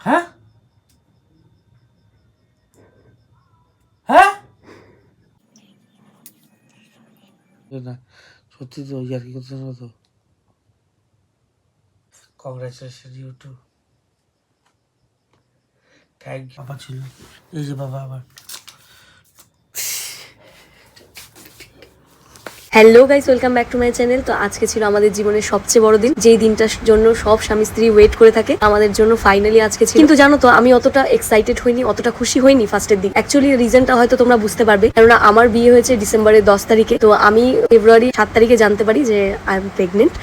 হ্যাঁ? হ্যাঁ? সত্যি তো, ইয়ার কি না তো? Congratulation you to thank you বাবা ছিল। এই যে বাবা আবার। Hello guys welcome back to my channel তো আজকে ছিল আমাদের জীবনের সবচেয়ে বড় দিন। যেই দিনটার জন্য সব স্বামী স্ত্রী ওয়েট করে থাকে, আমাদের জন্য ফাইনালি আজকে ছিল। কিন্তু জানো তো, আমি অতটা এক্সাইটেড হইনি, অতটা খুশি হইনি ফার্স্টের দিন। অ্যাকচুয়ালি রিজনটা হয়তো তোমরা বুঝতে পারবে, কেননা আমার বিয়ে হয়েছে ডিসেম্বরের দশ তারিখে। তো আমি ফেব্রুয়ারি সাত তারিখে জানতে পারি যে আই এম প্রেগনেন্ট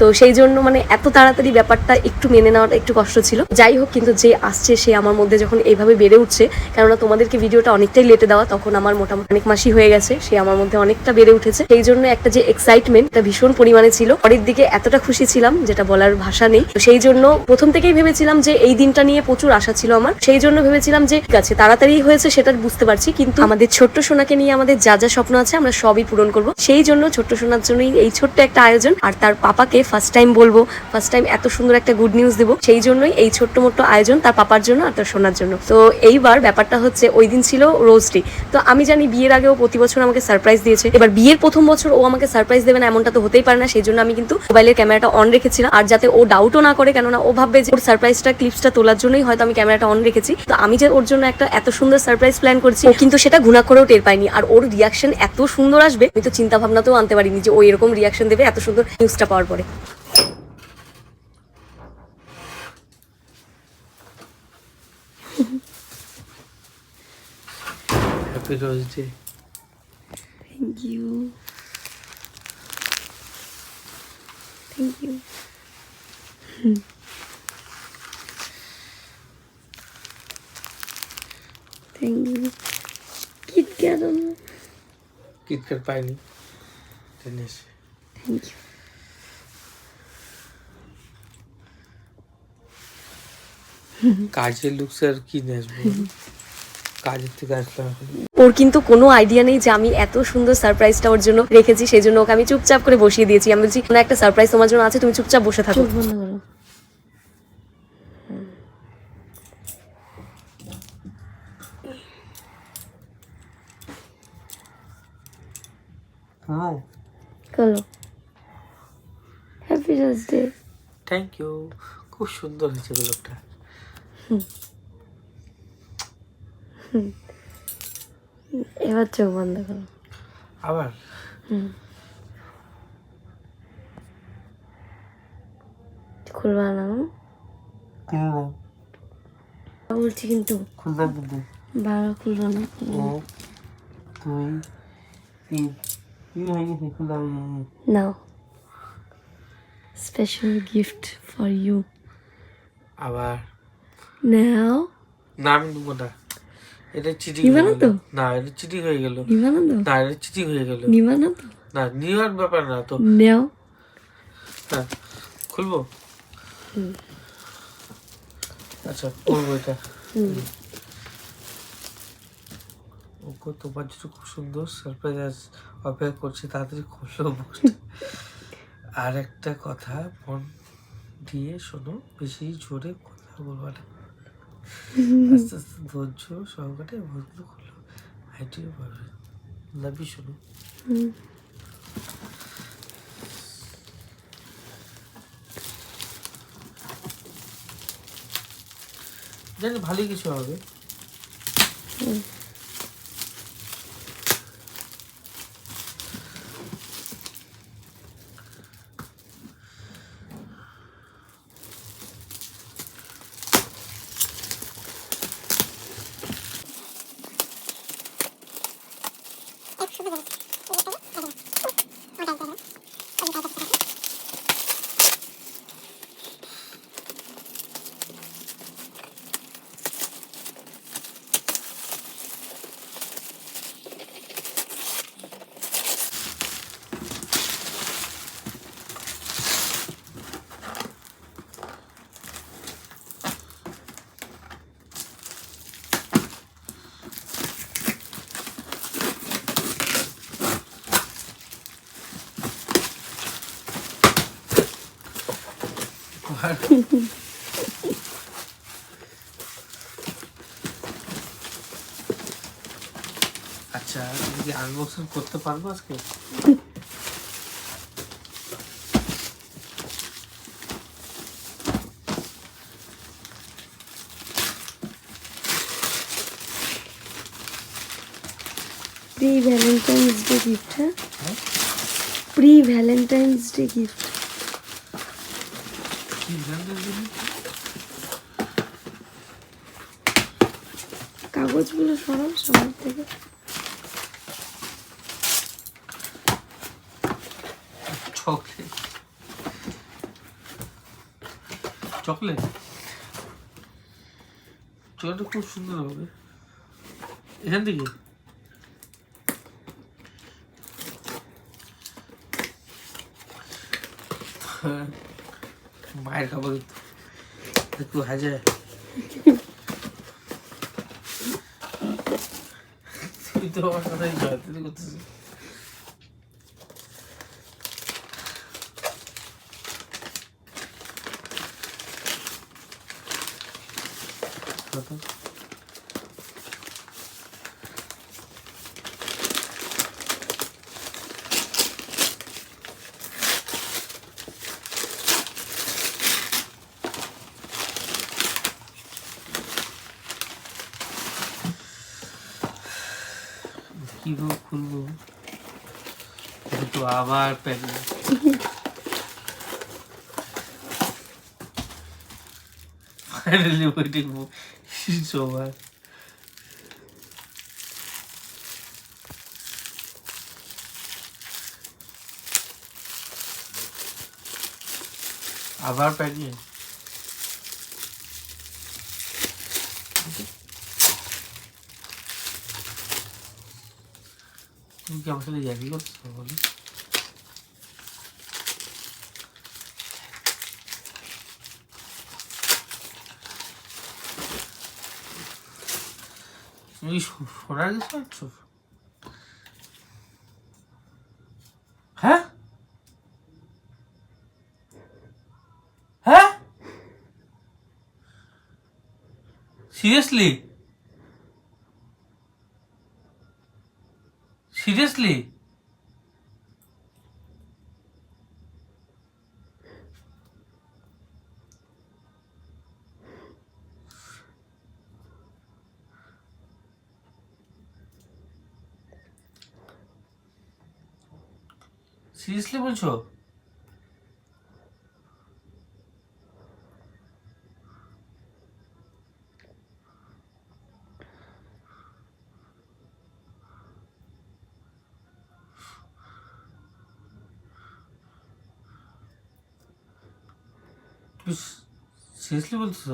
তো সেই জন্য মানে এত তাড়াতাড়ি ব্যাপারটা একটু মেনে নেওয়াটা একটু কষ্ট ছিল। যাই হোক, কিন্তু যে আসছে, সে আমার মধ্যে যখন এইভাবে বেড়ে উঠছে, কেননা তোমাদেরকে ভিডিওটা অনেকটাই লেটে দেওয়া, তখন আমার মোটামুটি অনেক মাসই হয়ে গেছে, সে আমার মধ্যে অনেকটা বেড়ে উঠেছে। সেই জন্য একটা যে এক্সাইটমেন্ট এটা ভীষণ পরিমাণে ছিল। পরের দিকে এতটা খুশি ছিলাম, যেটা বলার ভাষা নেই। তো সেই জন্য প্রথম থেকেই ভেবেছিলাম যে এই দিনটা নিয়ে প্রচুর আশা ছিল আমার। সেই জন্য ভেবেছিলাম যে, ঠিক আছে, তাড়াতাড়ি হয়েছে, সেটা বুঝতে পারছি। কিন্তু আমাদের ছোট্ট সোনাকে নিয়ে আমাদের যা যা স্বপ্ন আছে, আমরা সবই পূরণ করব। সেই জন্য ছোট্ট সোনার জন্যই এই ছোট্ট একটা আয়োজন। আর তার পাপাকে ফার্স্ট টাইম বলব ফার্স্ট টাইম এত সুন্দর একটা গুড নিউজ দেবো। সেই জন্যই এই ছোট্ট মোট্ট আয়োজন তার পাপার জন্য আর তার সোনার জন্য। তো এইবার ব্যাপারটা হচ্ছে, ওই দিন ছিল রোজ ডে। তো আমি জানি বিয়ের আগেও প্রতি বছর আমাকে সারপ্রাইজ দিয়েছে। এবার বিয়ের প্রথম বছর ও আমাকে সারপ্রাইজ দেবে না এমনটা তো হতেই পারে না সেই জন্য আমি কিন্তু মোবাইলের ক্যামেরাটা অন রেখেছিলাম। আর যাতে ও ডাউটও না করে কেননা ও ভাববে যে ওর সারপ্রাইজটা ক্লিপসটা তোলার জন্যই হয়তো আমি ক্যামেরাটা অন রেখেছি। তো আমি যে ওর জন্য একটা এত সুন্দর সারপ্রাইজ প্ল্যান করছি কিন্তু সেটা ঘুণা করেও টের পাইনি আর ওর রিয়াকশন এত সুন্দর আসবে আমি তো চিন্তা ভাবনাতেও আনতে পারিনি যে ও এরকম রিয়াকশন দেবে এত সুন্দর নিউজটা পাওয়ার পরে। Happy rose day thank you thank you thank you KitKat KitKat পাইনি টেনিস থ্যাংক ইউ কাজের লুকস আর কি নিয়ে আসব কাজের থেকে আসলাম ওর কিন্তু কোনো আইডিয়া নেই যে আমি এত সুন্দর সারপ্রাইজটা ওর জন্য রেখেছি সেই জন্য ওকে আমি চুপচাপ করে বসিয়ে দিয়েছি। আমি বলছি কোনো একটা সারপ্রাইজ তোমার জন্য আছে তুমি চুপচাপ বসে থাকো। বন্ধ করো। হ্যাঁ চলো হ্যাপি বার্থডে থ্যাংক ইউ খুব সুন্দর হয়েছে গোলাপটা এবার চোখ বন্ধ করো। আবার? খুলবা না বলছি কিন্তু খুলতে কিন্তু। বারো খুলবো না। দুই তিন। নাও। স্পেশাল গিফট ফর ইউ আবার? নাও না আমি নেব না। এটা চিটিং নিবা হয়ে না এটা চিটিং হয়ে গেল। নিবা না এটা চিটিং হয়ে গেল। নিবা না নেওয়ার ব্যাপার না তো। নাও হ্যাঁ খুলবো? আচ্ছা করব এটা। ওকে তোমার জন্য খুব সুন্দর সারপ্রাইজ অপেক্ষা করছি তাড়াতাড়ি বক্সটা আর একটা কথা মন দিয়ে শোনো বেশি জোরে কথা বলব না। আস্তে আস্তে ধৈর্য সহকারে বক্সগুলো খুললো হাইটিও পারবে লাভি শোনো। জানি ভালোই কিছু হবে। আবার আনবক্সিং করতে পারব আজকে? প্রি ভ্যালেন্টাইন্স ডে গিফট হ্যাঁ? প্রি ভ্যালেন্টাইন্স ডে গিফট কাগজগুলো সরাও সবার থেকে। চকলেট। চকলেট? চকলেটটা খুব সুন্দর হবে। এখান থেকে? হ্যাঁ, মায়ের খাবার একটু হাজে তুই তো আমার কথাই করতেছিস। কথা কীভাবে খুলবো এটা তো আবার প্যাকেট ফাইনালি ওয়েটিং সবার আবার প্যাকেট তুমি কি আমার সাথে ইয়ার্কি করছ বলো তুমি কি শো- শোনার কিছু পাচ্ছ হ্যাঁ হ্যাঁ সিরিয়াসলি সিরিয়াসলি সিরিয়াসলি বলছো? তুমি সিরিয়াসলি বলছো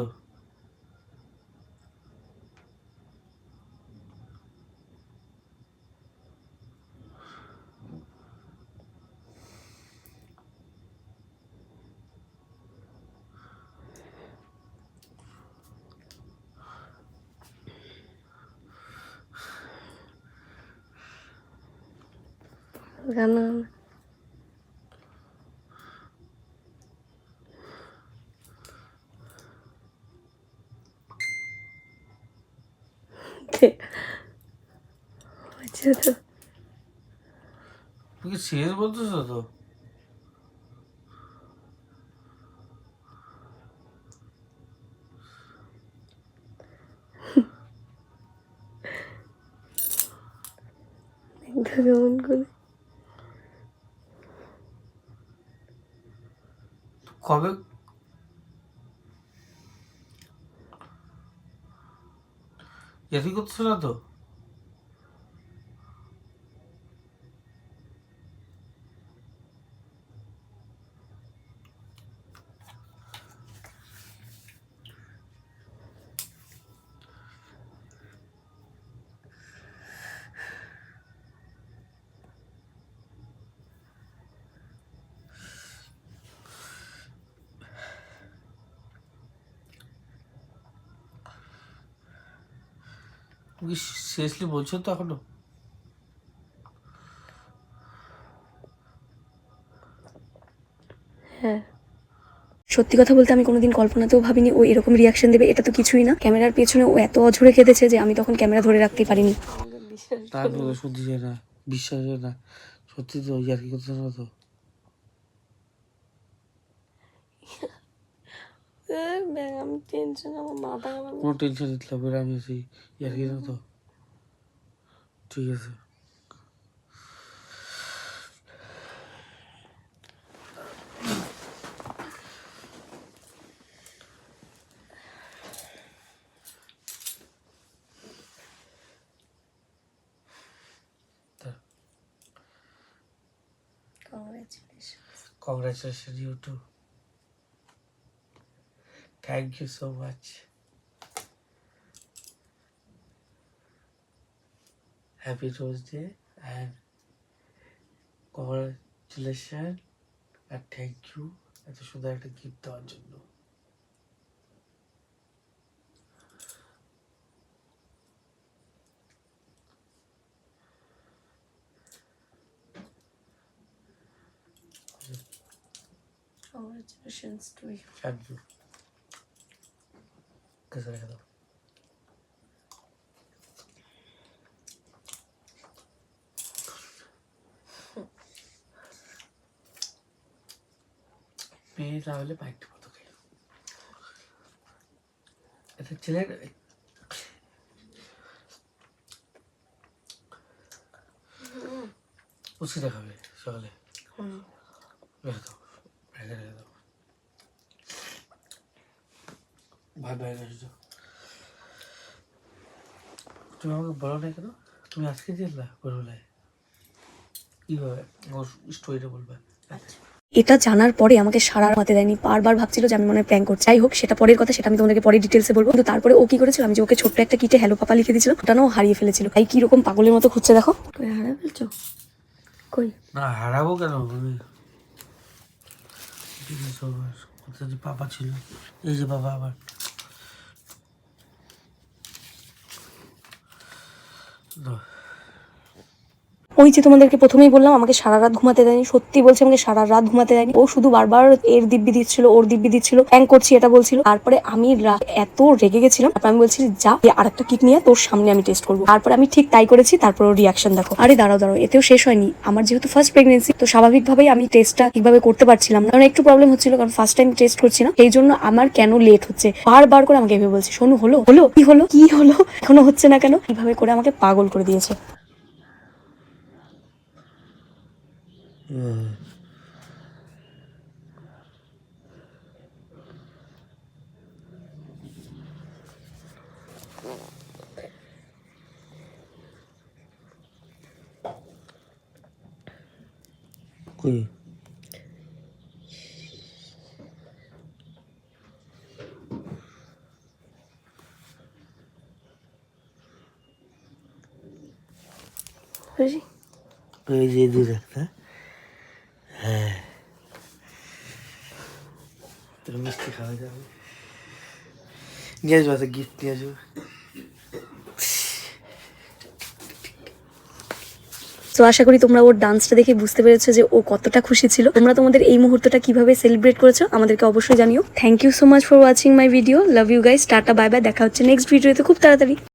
গানা তুমি সিরিয়াস বলতেছো তো? কেমন করে। কবে? ইয়ার্কি করছে না তো? তুমি কি সিরিয়াসলি বলছো তো এখনও? হ্যাঁ। সত্যি কথা বলতে আমি কোনোদিন কল্পনাতেও ভাবিনি ও এরকম রিয়াকশন দেবে এটা তো কিছুই না। ক্যামেরার পেছনে ও এত অঝরে কেঁদেছে যে আমি তখন ক্যামেরা ধরে রাখতে পারিনি। তারপরে শুনতে চাই না বিশ্বাস না। সত্যি তো ইয়ার কি করতে না তো আমি টেনশন আমার মাথা কোনো টেনশন নিতে হবে আমি আছি। ইয়ার কি তো? ঠিক আছে। Congratulations, you too. Thank you so much. Happy Rose Day and congratulations and thank you এত সুন্দর একটা গিফট দেওয়ার জন্য Congratulations to you. Thank you কাছে রেখে দাও। মেয়ে না হলে বাইকটা কত খাই এটা ছেলের উচিত খাবে সকালে। রেখে দাও। রেখে রেখে দাও। ভাই বাইরে এসেছ তুমি আমাকে বলো না কেন? তুমি আজকে দিলা ভোরবেলায় কীভাবে? ওর স্টোরিটা বলবে। এটা জানার পরে আমাকে সারা রাতে দেয়নি বারবার ভাবছিল যে আমি মনে হয় প্র্যাঙ্ক করছি। যাই হোক সেটা পরের কথা সেটা আমি তোমাদেরকে পরে ডিটেলসে বলব। কিন্তু তারপরে ও কি করেছিল আমি যে ওকে ছোট্ট একটা কিটে হ্যালো পাপা লিখে দিয়েছিল ওটা না হারিয়ে ফেলেছিল। তাই কি রকম পাগলের মতো খুঁজছে দেখো। কই হারিয়ে ফেলছো? কই? না হারাবো কেন বাবা ছিল এই যে বাবা আবার। দাও। ওই যে তোমাদেরকে প্রথমেই বললাম, আমাকে সারা রাত ঘুমাতে দেয়নি, সত্যি বলছে আমাকে সারা রাত ঘুমাতে দেয়নি। ও শুধু বারবার এর দিব্যি দিচ্ছিল, ওর দিব্যি দিচ্ছিল প্যাঙ্ক করছি এটা বলছিল। তারপরে আমি এত রেগে গেছিলাম, তারপর আমি বলছি, যা আর একটা কিট নিয়ে তোর সামনে আমি টেস্ট করব। তারপরে আমি ঠিক তাই করেছি, তারপর রিয়াকশন দেখো। আরে দাঁড়াও দাঁড়াও, এতেও শেষ হয়নি। আমার যেহেতু ফার্স্ট প্রেগনেন্সি তো স্বাভাবিকভাবেই আমি টেস্টটা ঠিকভাবে করতে পারছিলাম না। কারণ একটু প্রবলেম হচ্ছিল, কারণ ফার্স্ট টাইম টেস্ট করছি না। এই জন্য আমার কেন লেট হচ্ছে? বারবার করে আমাকে এভাবে বলছে, শোনো, হলো হলো, কি হলো কি হলো? এখনও হচ্ছে না কেন? কীভাবে করে আমাকে পাগল করে দিয়েছে। হুম। কই বুঝলি ওই যে দূর একটা হ্যাঁ। তোর মিষ্টি খাওয়া যাবে। নিয়ে আসব একটা গিফট নিয়ে আসব। তো আশা করি তোমরা ওর ডান্সটা দেখে বুঝতে পেরেছ যে ও কতটা খুশি ছিল। তোমরা তোমাদের এই মুহূর্তটা কীভাবে সেলিব্রেট করেছ আমাদেরকে অবশ্যই জানিও। Thank you so much for watching my video love you guys tata bye bye দেখা হচ্ছে নেক্সট ভিডিওতে খুব তাড়াতাড়ি।